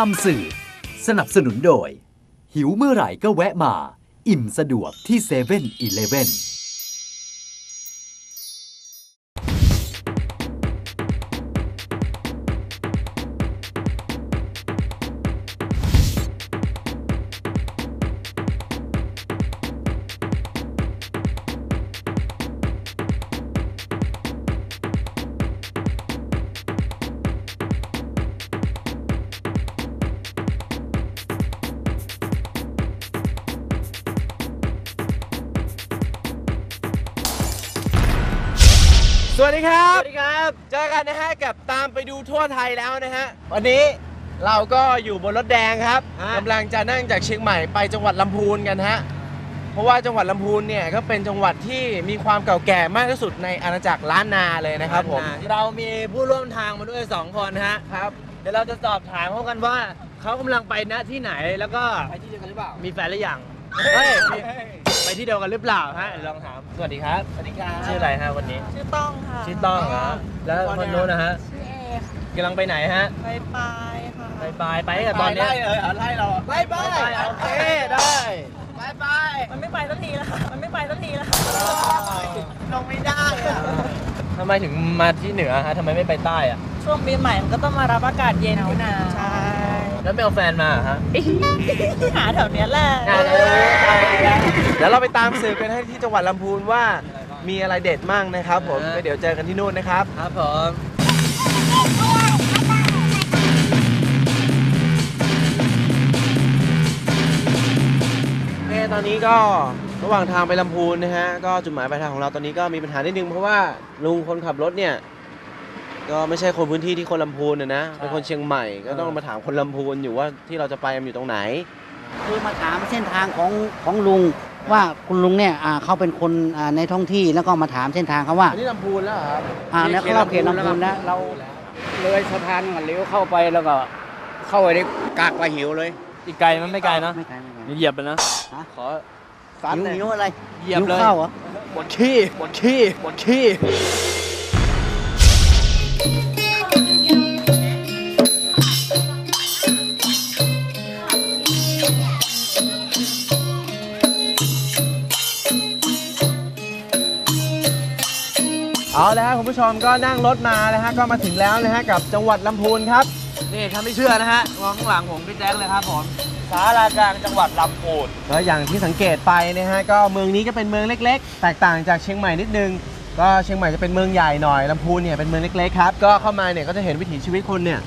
ามสื่อ สนับสนุนโดย หิวเมื่อไหร่ก็แวะมา อิ่มสะดวกที่เซเว่นอีเลฟเว่น สวัสดีครับสวัสดีครับเจอกันนะฮะกับตามไปดูทั่วไทยแล้วนะฮะ วันนี้เราก็อยู่บนรถแดงครับกำลังจะนั่งจากเชียงใหม่ไปจังหวัดลำพูนกันฮะ เพราะว่าจังหวัดลำพูนเนี่ยก็เป็นจังหวัดที่มีความเก่าแก่มากที่สุดในอาณาจักรล้านนาเลยนะครับผม เรามีผู้ร่วมทางมาด้วย 2 คนฮะครับ เดี๋ยวเราจะสอบถามเขากันว่าเขากำลังไปณที่ไหนแล้วก็ไปที่เดียวกันหรือเปล่ามีแฟนหรือยังเฮ้ยมี ไปที่เดียวกันหรือเปล่าฮะลองถามสวัสดีครับสวัสดีครับชื่ออะไรฮะวันนี้ ชื่อต้องค่ะชื่อต้องเหรอแล้วคนนู้นนะฮะชื่อเอค่ะกำลังไปไหนฮะไปปลายค่ะไปไปไปกับตอนเนี้ยไล่เลยเหรอไล่เราไล่ไปโอเคได้ไปไปมันไม่ไปสักทีละค่ะมันไม่ไปสักทีละลงไม่ได้อะทำไมถึงมาที่เหนือฮะทำไมไม่ไปใต้อะช่วงปีใหม่มันก็ต้องมารับอากาศเย็นหนาวหนาวใช่ แล้วไม่เอาแฟนมาเหรอฮะหาแถวเนี้ยแหละ เดี๋ยวเราไปตามสืบกันให้ที่จังหวัดลำพูนว่ามีอะไรเด็ดมั่งนะครับผมอ่าก็เดี๋ยวเจอกันที่นู่นนะครับ ครับผมโอเคตอนนี้ก็ระหว่างทางไปลำพูนนะฮะก็จุดหมายปลายทางของเราตอนนี้ก็มีปัญหานิดนึงเพราะว่าลุงคนขับรถเนี่ย ก็ไม่ใช่คนพื้นที่ที่คนลำพูนนะนะเป็นคนเชียงใหม่ก็ต้องมาถามคนลำพูนอยู่ว่าที่เราจะไปมันอยู่ตรงไหน คือมาถามเส้นทางของของลุงว่าคุณลุงเนี่ยอ่าเขาเป็นคนอ่าในท้องที่แล้วก็มาถามเส้นทางเขาว่าอันนี้ลำพูนแล้วเหรอครับอ่าแล้วเขาเขตลำพูนนะเราเลยสะพานก่อนเลี้ยวเข้าไปแล้วก็ เข้าไปในกากปลาหิวเลย อีกไกลมันไม่ไกลเนอะไม่ไกลไม่ไกลเหยียบไปนะขอหิวหิวอะไรเหยียบเลยหิวข้าวเหรอปวดขี้ปวดขี้ปวดขี้ เอาแล้วครับคุณผู้ชมก็นั่งรถมานะฮะก็มาถึงแล้วนะฮะกับจังหวัดลำพูนครับนี่ถ้าไม่เชื่อนะฮะมองข้างหลังผมพี่แจ๊คเลยครับผมสารากลางจังหวัดลำพูนแล้วอย่างที่สังเกตไปนะฮะก็เมืองนี้ก็เป็นเมืองเล็ก ๆ แตกต่างจากเชียงใหม่นิดนึง ก็เชียงใหม่จะเป็นเมืองใหญ่หน่อยลำพูนเนี่ยเป็นเมืองเล็กๆครับก็เข้ามาเนี่ยก็จะเห็นวิถีชีวิตคนเนี่ย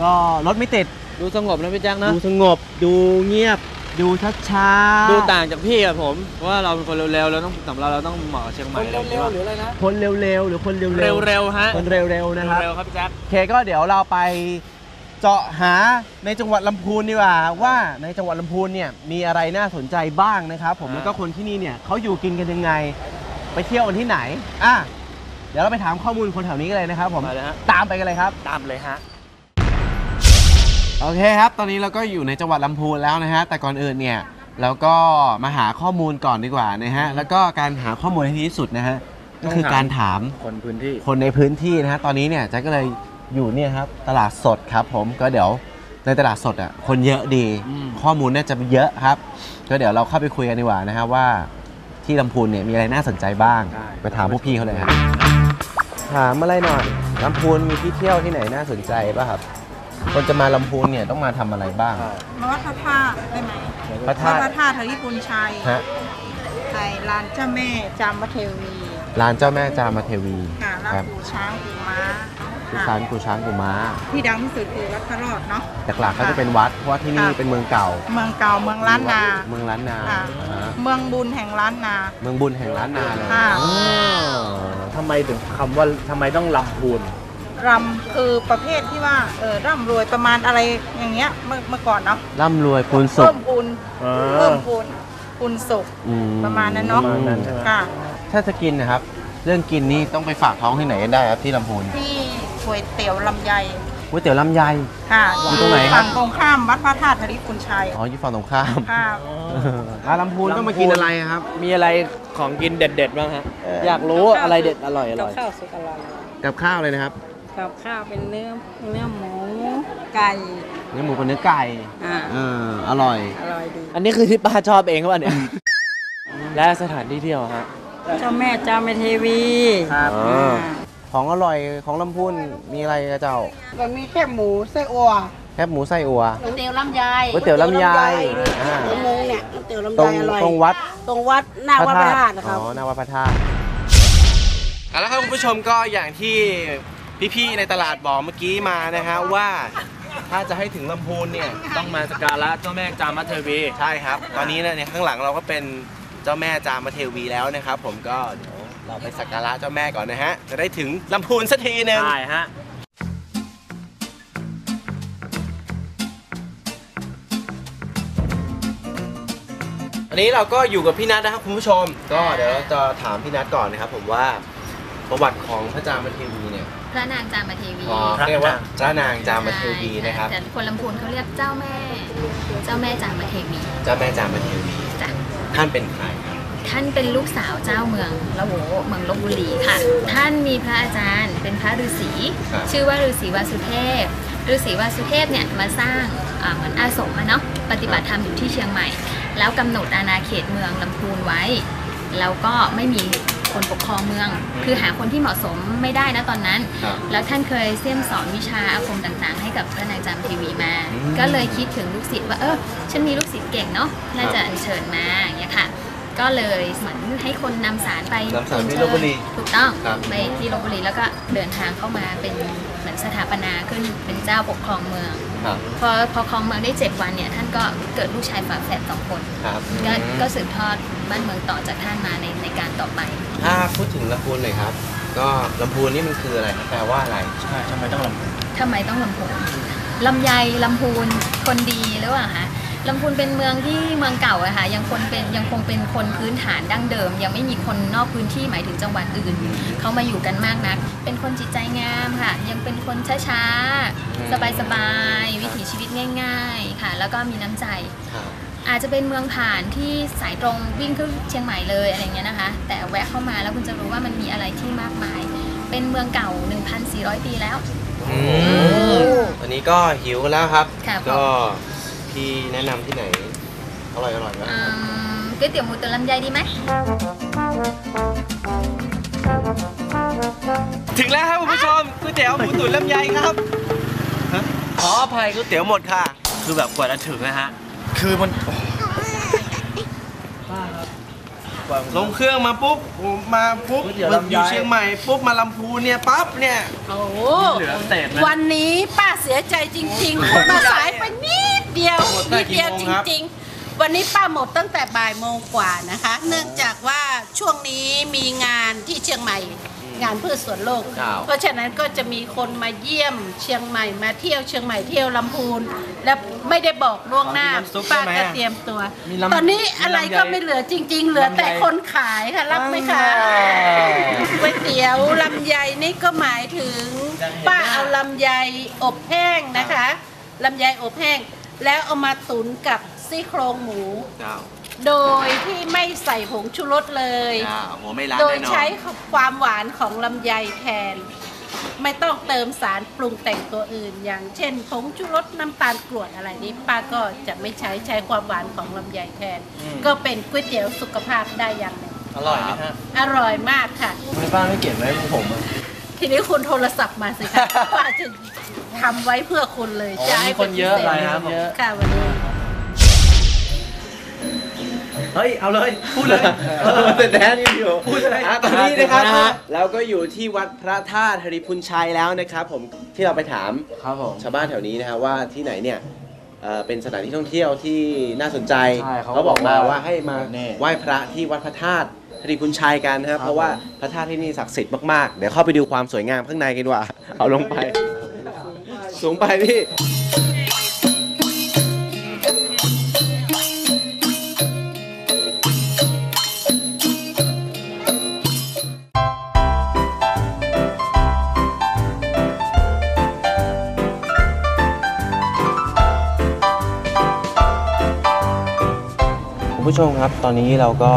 ก็รถไม่ติดดูสงบนะพี่แจ๊คนะดูสงบดูเงียบดูช้าๆดูต่างจากพี่กับผมเพราะว่าเราเป็นคนเร็วๆเราต้องสำหรับเราเราต้องเหมาะกับเชียงใหม่เลยหรืออะไรนะคนเร็วๆหรือคนเร็วๆเร็วๆฮะคนเร็วๆนะครับเร็วๆครับพี่แจ๊คโอเคก็เดี๋ยวเราไปเจาะหาในจังหวัดลำพูนดีกว่าว่าในจังหวัดลำพูนเนี่ยมีอะไรน่าสนใจบ้างนะครับผมแล้วก็คนที่นี่เนี่ยเขาอยู่กินกันยังไง ไปเที่ยวกันที่ไหนอะเดี๋ยวเราไปถามข้อมูลคนแถวนี้กันเลยนะครับผมมาเลยฮะ ตามไปกันเลยครับ ตามเลยฮะ โอเคครับ ตอนนี้เราก็อยู่ในจังหวัดลำพูนแล้วนะฮะ แต่ก่อนอื่นเนี่ยเราก็มาหาข้อมูลก่อนดีกว่านะฮะ แล้วก็การหาข้อมูลให้ดีที่สุดนะฮะ ก็คือการถามคนพื้นที่ คนในพื้นที่นะฮะ ตอนนี้เนี่ยแจ็คก็เลยอยู่เนี่ยครับตลาดสดครับ ผม ก็เดี๋ยวในตลาดสดอะคนเยอะดี อืม ข้อมูลน่าจะเยอะครับ ก็เดี๋ยวเราเข้าไปคุยกันดีกว่านะฮะว่า ที่ลำพูนเนี่ยมีอะไรน่าสนใจบ้าง ไปถามพวกพี่เขาเลยครับถามอะไรหน่อยลำพูนมีที่เที่ยวที่ไหนน่าสนใจป่ะครับคนจะมาลำพูนเนี่ยต้องมาทำอะไรบ้างมาวัดพระธาตุได้ไหมพระวัธาดตุพระธาตุทวิปุญชัยฮะไทยลานเจ้าแม่จามเทวีลานเจ้าแม่จามเทวีค่ะแล้วครับปู่ช้างปู่ม้า กุค่ะชานกุช้างกุม้า ที่ดังที่สุดคือวัดพระรอดเนาะหลักๆก็จะเป็นวัดเพราะว่าที่นี่ค่ะเป็นเมืองเก่า เมืองเก่าเมืองล้านนา เมืองล้านนาค่ะอ่าฮะเมืองบุญแห่งล้านนา เมืองบุญแห่งล้านนาเลยค่ะอ๋อทำไมถึงคำว่าทำไมต้องลำพูนรำคือประเภทที่ว่าเออร่ำรวยประมาณอะไรอย่างเงี้ยเมื่อเมื่อก่อนเนาะร่ำรวยคูณสุเพิ่ขมพูนเพิ่มพูนพูนสุขอืประมาณนั้นเนาะประมาณนั้นใช่ไหมค่ะถ้าจะกินนะครับ เรื่องกินนี่ต้องไปฝากท้องที่ไหนกันได้ครับที่ลำพูนที่ ก๋วยเตี๋ยวลำไยก๋วยเตี๋ยวลำไย ค่ะอยู่ตรงไหนครับ ฝั่งตรงข้ามวัดพระธาตุธริพุนชัยอ๋ออยู่ฝั่งตรงข้าม ค่ะ มาลำพูนต้องมากินอะไรครับ มีอะไรของกินเด็ดๆบ้างฮะเอ่ออ อยากรู้อะไรเด็ดอร่อยอร่อยข้าวสุกอร่อยกับข้าวเลยนะครับกับข้าวเป็นเนื้อเนื้อหมูไก่เนื้อหมูกับเนื้อไก่อ่าเอออร่อย อร่อยดีอันนี้คือที่ป้าชอบเองครับเนี่ย และสถานที่เที่ยวฮะ เจ้าแม่เจ้าแม่เทวีครับอ่า ของอร่อยของลำพูนมีอะไรกระเจ้าก็มีแค่หมูไส้อั่วแคบหมูไส้อัวก๋วยเตี๋ยวลำไยก๋วยเตี๋ยวลำไยอ่าหัวมุงเนี่ยก๋วยเตี๋ยวลำตรไยงอร่อยตรงวัดตรงวัดหน้าวัดพระธาตุนะครับอ๋อหน้าวัดพระธาตุเอาละครับคุณผู้ชมก็อย่างที่พี่ๆในตลาดบอกเมื่อกี้มานะฮะว่าถ้าจะให้ถึงลำพูนเนี่ยต้องมาสักการะเจ้าแม่จามัทเทวีใช่ครับ ตอนนี้เนี่ยในข้างหลังเราก็เป็นเจ้าแม่จามเทวีแล้วนะครับ ผมก็ เดี๋ยวเราไปสักการะเจ้าแม่ก่อนนะฮะ จะได้ถึงลำพูนสักทีหนึ่งใช่ฮะ อันนี้เราก็อยู่กับพี่นัทนะครับคุณผู้ชม ก็เดี๋ยวเราจะถามพี่นัทก่อนนะครับผมว่าประวัติของพระจามเทวีเนี่ยพระนางจามเทวีอ๋อเรียกว่าพระนางจามเทวีนะครับ แต่คนลำพูนเขาเรียกเจ้าแม่ เจ้าแม่จามเทวี เจ้าแม่จามเทวีจ้ะท่านเป็นใครครับ ท่านเป็นลูกสาวเจ้าเมืองละโหเมืองลบบุรีค่ะ ท่านมีพระอาจารย์เป็นพระฤาษี ครับ ชื่อว่าฤาษีวาสุเทพฤาษีวาสุเทพเนี่ยมาสร้างอ่าเหมือนอาสมอะเนาะปฏิบัติธรรมอยู่ที่เชียงใหม่ แล้วกำหนดอาณาเขตเมืองลำพูนไว้ แล้วก็ไม่มีคนปกครองเมือง คือหาคนที่เหมาะสมไม่ได้นะตอนนั้น ครับ แล้วท่านเคยเสี่ยมสอนวิชาอาคมต่างๆ ให้กับพระนางจามเทวีมา อืมก็เลยคิดถึงลูกศิษย์ว่าเออฉันมีลูกศิษย์เก่งเนาะน่าจะอัญเชิญมาอย่างเงี้ยค่ะ ก็เลยเหมือนให้คนนำสารไปนำสารที่ลพบุรีถูกต้องครับ ไปที่ลบบุรีแล้วก็เดินทางเข้ามาเป็นเหมือนสถาปนาขึ้นเป็นเจ้าปกครองเมือง ครับพอพอครองเมืองได้เจ็ดวันเนี่ยท่านก็เกิดลูกชายฝาแฝดสองคน ครับก็ก็สืบทอดบ้านเมืองต่อจากท่านมาในในการต่อไป ถ้าพูดถึงลำพูนหน่อยครับ ก็ลำพูนนี่มันคืออะไรครับแปลว่าอะไร ใช่ทำไมต้องลำทำไมต้องลำพูนลำไยลำพูนคนดีหรือเปล่าคะ ลำพูนเป็นเมืองที่เมืองเก่าอะค่ะยังคนเป็นยังคงเป็นคนพื้นฐานดั้งเดิม ยังไม่มีคนนอกพื้นที่หมายถึงจังหวัดอื่นเขามาอยู่กันมากนัก เป็นคนจิตใจงามค่ะ ยังเป็นคนช้าอืมๆสบายๆวิถีชีวิตง่าย ๆค่ะ แล้วก็มีน้ำใจครับอาจจะเป็นเมืองผ่านที่สายตรงวิ่งขึ้นเชียงใหม่เลยอะไรเงี้ยนะคะ แต่แวะเข้ามาแล้วคุณจะรู้ว่ามันมีอะไรที่มากมาย เป็นเมืองเก่า 1,400 ปีแล้วอืมวันนี้ก็หิวแล้วครับค่ะก็ พี่แนะนำที่ไหน อร่อยอร่อยไหมอืมก๋วยเตี๋ยวหมูตุ๋นลำไยดีไหม ถึงแล้วครับคุณผู้ชมก๋วยเตี๋ยวหมูตุ๋นลำไยครับฮะขออภัยก๋วยเตี๋ยวหมดค่ะ คือแบบกว่าจะถึงนะฮะ คือมันลงเครื่องมาปุ๊บมาปุ๊บก๋วยเตี๋ยวลำไย อยู่เชียงใหม่ปุ๊บมาลำพูนเนี่ยปั๊บเนี่ย โอ้โหเหลือเศษนะวันนี้ป้าเสียใจจริงๆมาสายไปนิด เดียวหมดตั้นิงดกี่เดียวโมจงครับ ริง ๆ วันนี้ป้าหมดตั้งแต่บ่ายโมงกว่านะคะ เนื่องจากว่าช่วงนี้มีงานที่เชียงใหม่ งานพืชสวนโลก ครับ เพราะฉะนั้นก็จะมีคนมาเยี่ยมเชียงใหม่มาเที่ยวเชียงใหม่เที่ยวลำพูน และไม่ได้บอกล่วงหน้ามีน้ำซุปป้าใช่ไหมก็เตรียมตัว มีลำตอนนี้อะไรก็ไม่เหลือจริง ๆ เหลือแต่คนขายค่ะรับไหมคะ ก๋วยเตี๋ยวลำไยนี่ก็หมายถึง ป้าเอาลำไยอบแห้งนะคะลำไยอบแห้ง แล้วเอามาตุ๋นกับซี่โครงหมู เจ้าโดยที่ไม่ใส่ผงชูรสเลย เจ้าหัวไม่ร้านโดยแน่นอนใช้ความหวานของลำไยแทน ไม่ต้องเติมสารปรุงแต่งตัวอื่น อย่างเช่นผงชูรสน้ำตาลกรวดอะไรนี้ป้าก็จะไม่ใช้ใช้ความหวานของลำไยแทนก็เป็นก๋วยเตี๋ยวสุขภาพได้อย่างหนึ่งอร่อยไหมฮะอร่อยมากค่ะ ทำไมป้าไม่เก็บไว้ให้ผมอะ ทีนี้คุณโทรศัพท์มาสิคะป้าจะทำไว้เพื่อคุณเลยอ๋อจะให้มีคนเยอะป็พิศษเลยครับผม ค่ะวันนี้เฮ้ย เอาเลย พูดเลยเออแต่แดนยังอยู่ พูดเลยตอนนี้นะครับนะฮะเราก็อยู่ที่วัดพระธาตุธริพุนชัยแล้วนะครับผมที่เราไปถามครับผม ชาวบ้านแถวนี้นะครับว่าที่ไหนเนี่ยเอ่อเป็นสถานที่ท่องเที่ยวที่น่าสนใจใช่เขาเขาบอกมาบอกว่าว่าให้มานี่ไหว้พระที่วัดพระธาตุ ธริพุนชัยกันนะครับครับ เพราะว่าพระธาตุที่นี่ศักดิ์สิทธิ์มากๆ เดี๋ยวเข้าไปดูความสวยงามข้างในกันดีกว่า เอาลงไป สูงไปพี่ คุณผู้ชมครับ ตอนนี้เราก็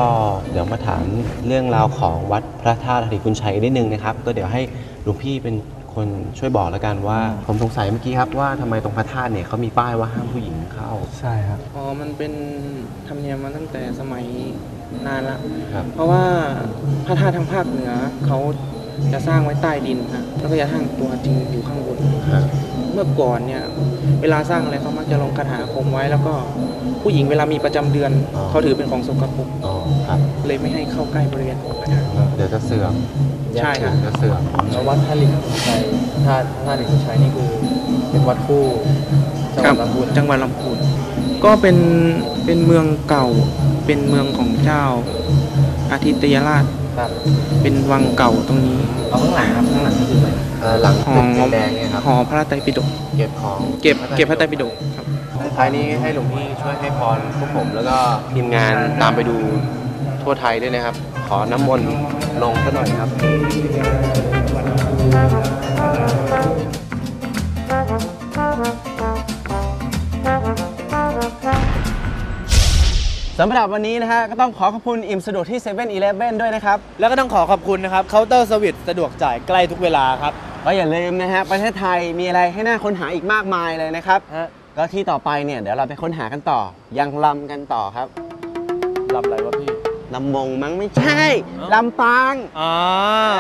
เดี๋ยวมาถามเรื่องราวของวัดพระธาตุธริพุนชัยนิดนึงนะครับ ก็เดี๋ยวให้หลวงพี่เป็นคคนช่วยบอกแล้วกันว่า ผมสงสัยเมื่อกี้ครับว่าทำไมตรงพระธาตุเนี่ยเขามีป้ายว่าห้ามผู้หญิงเข้า ใช่ครับ อ๋อ มันเป็นธรรมเนียมมาตั้งแต่สมัยนานละ ครับ เพราะว่าพระธาตุทางภาคเหนือเขาจะสร้างไว้ใต้ดินฮะแล้วก็จะสร้างตัวจริงอยู่ข้างบนครับ เมื่อก่อนเนี่ยเวลาสร้างอะไรเขามักจะลงคาถาอาคมไว้ แล้วก็ผู้หญิงเวลามีประจำเดือนอ๋อ เขาถือเป็นของสกปรกอ๋อครับเลยไม่ให้เข้าใกล้บริเวณของพระธาตุเดี๋ยวจะเสื่อมใช่ครับ เดี๋ยวจะเสื่อมแล้ววัดท่าลิงชัยท่าท่าลิงชัยนี่คือเป็นวัดคู่จังหวัดลำพูนจังหวัดลำพูนก็เป็นเป็นเมืองเก่าเป็นเมืองของเจ้าอาทิตยราช ครับเป็นวังเก่าตรงนี้เอาข้างหลังครับข้างหลังนี่คืออะไรเอ่อหลังหอตึกแดงๆเนี่ยครับหอพระไตรปิฎกเก็บของเก็บเก็บพระไตรปิฎกครับท้ายนี้ให้หลวงพี่ช่วยให้พรพวกผมแล้วก็ทีมงานตามไปดูทั่วไทยด้วยนะครับ ขอน้ำมนต์ลงซะหน่อยครับ สำหรับวันนี้นะฮะก็ต้องขอขอบคุณอิ่มสะดวกที่7 e เ e ่ e อด้วยนะครับ แล้วก็ต้องขอขอบคุณนะครับเคาน์เตอร์สวิตสะดวกจ่ายใกล้ทุกเวลาครับ ก็อย่าลืมนะฮะประเทศไทยมีอะไรให้น่าค้นหาอีกมากมายเลยนะครับ ฮะ ก็ที่ต่อไปเนี่ยเดี๋ยวเราไปค้นหากันต่อ ยังลำกันต่อครับลำอะไรวะพี่ ลำมงมั้งไม่ใช่ลำปางอ๋อ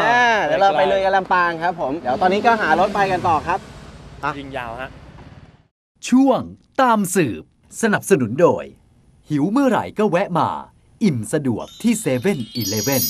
อ่าเดี๋ยวเราไปเลยกันลำปางครับผมเดี๋ยวตอนนี้ก็หารถไปกันต่อครับ ยิงยาวฮะ ช่วงตามสืบ สนับสนุนโดย หิวเมื่อไหร่ก็แวะมา อิ่มสะดวกที่เซเว่นอิเลเวน